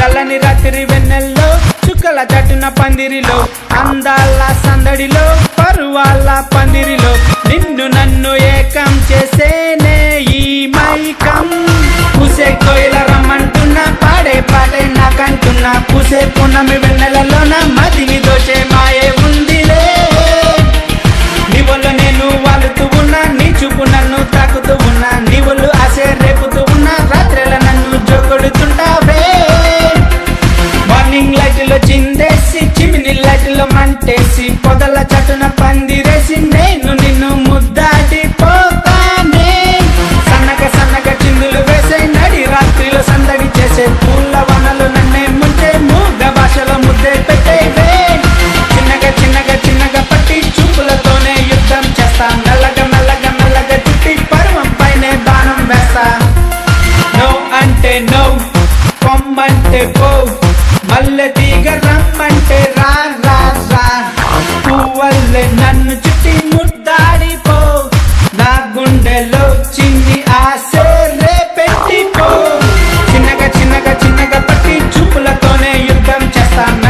చల్లని రాత్రి వెన్నెల్లో చుక్కల చట్టున పందిరిలో అందాల సందడిలో పరువాల పందిరిలో నిన్ను నన్ను ఏకం చేసేనే ఈ మైకం. పూసే కోయిల రమ్మంటున్నా పాడే పాడే నాకంటున్నా పూసే పున్నమి వెన్నెలలోన మది చిమిని మంటేసి పొదల చెట్టున పందిరేసి నేను నిన్ను ముద్దాటి పోతానే సన్నగ సన్నగ చిందులు వేసే నడి రాత్రిలో సందడి చేసే పూల వనలు నన్నే ముంచే మూగ భాషలో ముద్దే పెట్టేవే చిన్నగా చిన్నగా చిన్నగా పట్టి చూపులతోనే యుద్ధం చేస్తా. మెల్లగా మెల్లగా మెల్లగా చుట్టి పర్వం పైనే బాణం వేస్తా. నో అంటే నో పొమ్మంటే పో. మల్లె తీగ రమ్మంటే Santa